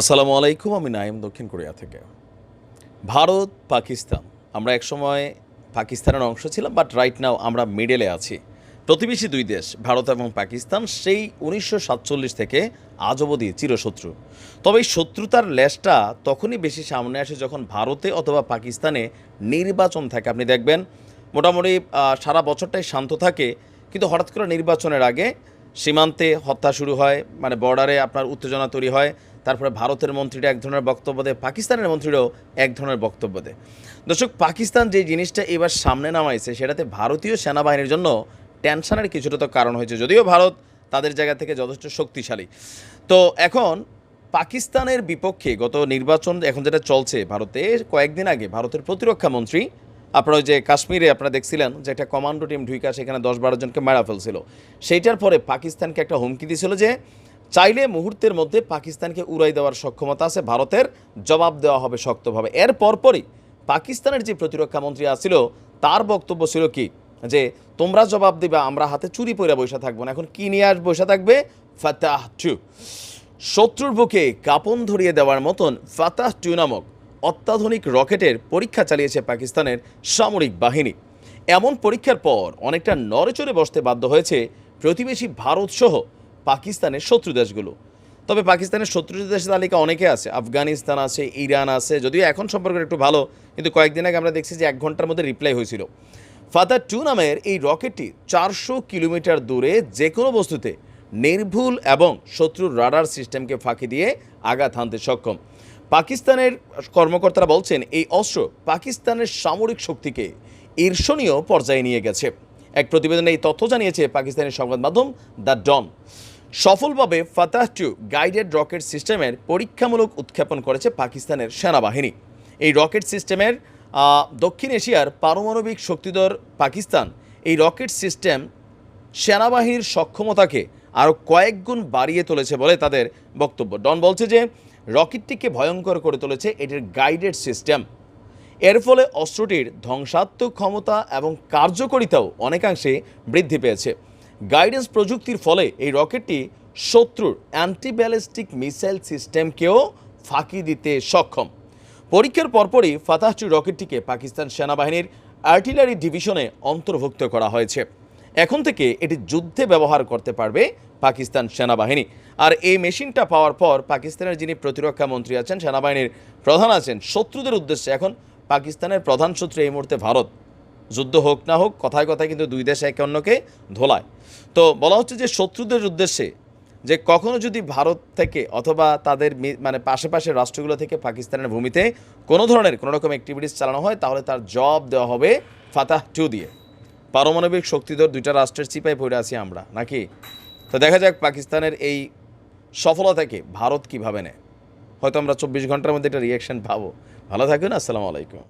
আসসালামু আলাইকুম, আমি নাইম দক্ষিণ কোরিয়া থেকে। ভারত, পাকিস্তান। আমরা একসময় পাকিস্তানের অংশ ছিলাম বাট রাইট নাও আমরা মিডেলে আছি। প্রতিবেশী দুই দেশ, ভারত এবং পাকিস্তান, সেই উনিশশো সাতচল্লিশ থেকে আজ অবধি চিরশত্রু। তবে এই শত্রুতার লেশটা তখনই বেশি সামনে আসে যখন ভারতে অথবা পাকিস্তানে নির্বাচন থাকে। আপনি দেখবেন, মোটামুটি সারা বছরটাই শান্ত থাকে, কিন্তু হঠাৎ করে নির্বাচনের আগে সীমান্তে হত্যা শুরু হয় মানে বর্ডারে আপনার উত্তেজনা তৈরি হয় তারপরে ভারতের মন্ত্রীরা এক ধরনের বক্তব্য দেয়, পাকিস্তানের মন্ত্রীরাও এক ধরনের বক্তব্য দেয়। দর্শক, পাকিস্তান যে জিনিসটা এবার সামনে নামাইছে, সেটাতে ভারতীয় সেনাবাহিনীর জন্য টেনশনের কিছুটা তো কারণ হয়েছে, যদিও ভারত তাদের জায়গা থেকে যথেষ্ট শক্তিশালী। তো এখন পাকিস্তানের বিপক্ষে গত নির্বাচন এখন যেটা চলছে ভারতে, কয়েকদিন আগে ভারতের প্রতিরক্ষা মন্ত্রী, আপনারা যে কাশ্মীরে আপনারা দেখছিলেন যে একটা কমান্ডো টিম ঢুইকা সেখানে দশ বারো জনকে মারা ফেলছিল। সেইটার পরে পাকিস্তানকে একটা হুমকি দিয়েছিল যে চাইলে মুহূর্তের মধ্যে পাকিস্তানকে উড়াই দেওয়ার সক্ষমতা আছে, ভারতের জবাব দেওয়া হবে শক্তভাবে। এর পরপরই পাকিস্তানের যে প্রতিরক্ষা মন্ত্রী আছিল, তার বক্তব্য ছিল কি? যে, তোমরা জবাব দিবা, আমরা হাতে চুরি পরে বসে থাকব না। এখন কি নিয়ে আস বসে থাকবে? ফাতাহ টু। শত্রুর বুকে কাপন ধরিয়ে দেওয়ার মতন ফাতাহ টু নামক অত্যাধুনিক রকেটের পরীক্ষা চালিয়েছে পাকিস্তানের সামরিক বাহিনী। এমন পরীক্ষার পর অনেকটা নড়েচড়ে বসতে বাধ্য হয়েছে প্রতিবেশী ভারত সহ পাকিস্তানের শত্রু দেশগুলো। তবে পাকিস্তানের শত্রু দেশের তালিকা অনেকে আছে। আফগানিস্তান আছে, ইরান আছে, যদিও এখন সম্পর্কে একটু ভালো, কিন্তু কয়েকদিন আগে আমরা দেখছি যে এক ঘণ্টার মধ্যে রিপ্লাই হয়েছিল। ফাদার টু নামের এই রকেটটি চারশো কিলোমিটার দূরে যে কোনো বস্তুতে নির্ভুল এবং শত্রুর রাডার সিস্টেমকে ফাঁকি দিয়ে আঘাত হানতে সক্ষম। পাকিস্তানের কর্মকর্তারা বলছেন, এই অস্ত্র পাকিস্তানের সামরিক শক্তিকে ঈর্ষণীয় পর্যায়ে নিয়ে গেছে। এক প্রতিবেদনে এই তথ্য জানিয়েছে পাকিস্তানের সংবাদ মাধ্যম দ্য ডন। সফলভাবে ফাতাহ টু গাইডেড রকেট সিস্টেমের পরীক্ষামূলক উৎক্ষেপণ করেছে পাকিস্তানের সেনাবাহিনী। এই রকেট সিস্টেমের দক্ষিণ এশিয়ার পারমাণবিক শক্তিধর পাকিস্তান এই রকেট সিস্টেম সেনাবাহিনীর সক্ষমতাকে আরও কয়েক গুণ বাড়িয়ে তুলেছে বলে তাদের বক্তব্য। ডন বলছে যে, রকেটটিকে ভয়ঙ্কর করে তুলেছে এটির গাইডেড সিস্টেম। এর ফলে অস্ত্রটির ধ্বংসাত্মক ক্ষমতা এবং কার্যকারিতাও অনেকাংশে বৃদ্ধি পেয়েছে। গাইডেন্স প্রযুক্তির ফলে এই রকেটটি শত্রুর অ্যান্টি ব্যালিস্টিক মিসাইল সিস্টেমকেও ফাঁকি দিতে সক্ষম। পরীক্ষার পরপরই ফাতাহটু রকেটটিকে পাকিস্তান সেনাবাহিনীর আর্টিলারি ডিভিশনে অন্তর্ভুক্ত করা হয়েছে। এখন থেকে এটি যুদ্ধে ব্যবহার করতে পারবে পাকিস্তান সেনাবাহিনী। আর এই মেশিনটা পাওয়ার পর পাকিস্তানের যিনি প্রতিরক্ষা মন্ত্রী আছেন, সেনাবাহিনীর প্রধান আছেন, শত্রুদের উদ্দেশ্যে এখন পাকিস্তানের প্রধান শত্রু এই মুহূর্তে ভারত। যুদ্ধ হোক না হোক, কথায় কথায় কিন্তু দুই দেশ একে অন্যকে ধোলায়। তো বলা হচ্ছে যে শত্রুদের উদ্দেশ্যে যে কখনো যদি ভারত থেকে অথবা তাদের মানে পাশে রাষ্ট্রগুলো থেকে পাকিস্তানের ভূমিতে কোনো ধরনের কোনো রকম অ্যাক্টিভিটিস চালানো হয়, তাহলে তার জব দেওয়া হবে ফাতাহ টু দিয়ে। পারমাণবিক শক্তিধর দুইটা রাষ্ট্রের চিপায় পড়ে আছি আমরা, নাকি? তো দেখা যাক পাকিস্তানের এই সফলতাকে ভারত কীভাবে নেয়। হয়তো আমরা চব্বিশ ঘণ্টার মধ্যে একটা রিয়াকশন পাবো। ভালো থাকুন, আসসালামু আলাইকুম।